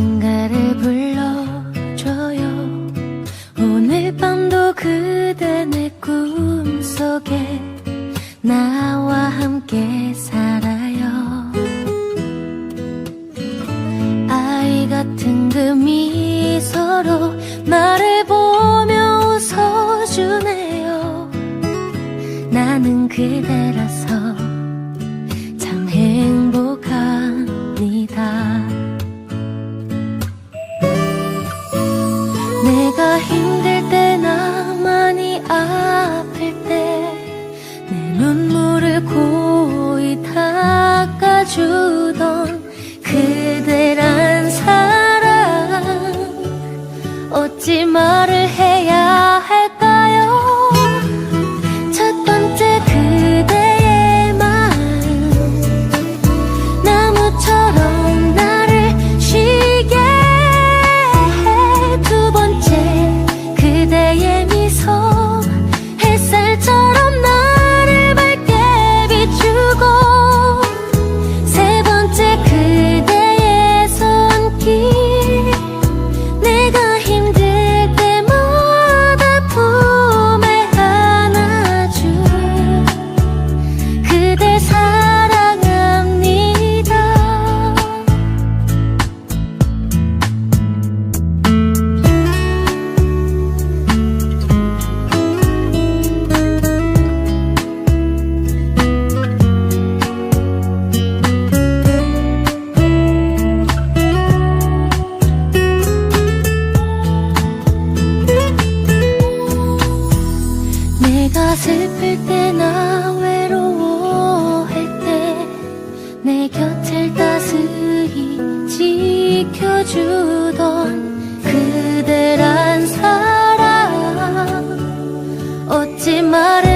찬가를 불러줘요. 오늘 밤도 그대 내 꿈속에 나와 함께 살아요. 아이 같은 그 미소로 나를 보며 웃어주네요. 나는 그대라서 눈물을 고이 닦아주던 때나 외로워할 때 내 곁을 따스히 지켜주던 그대란 사랑 어찌 말해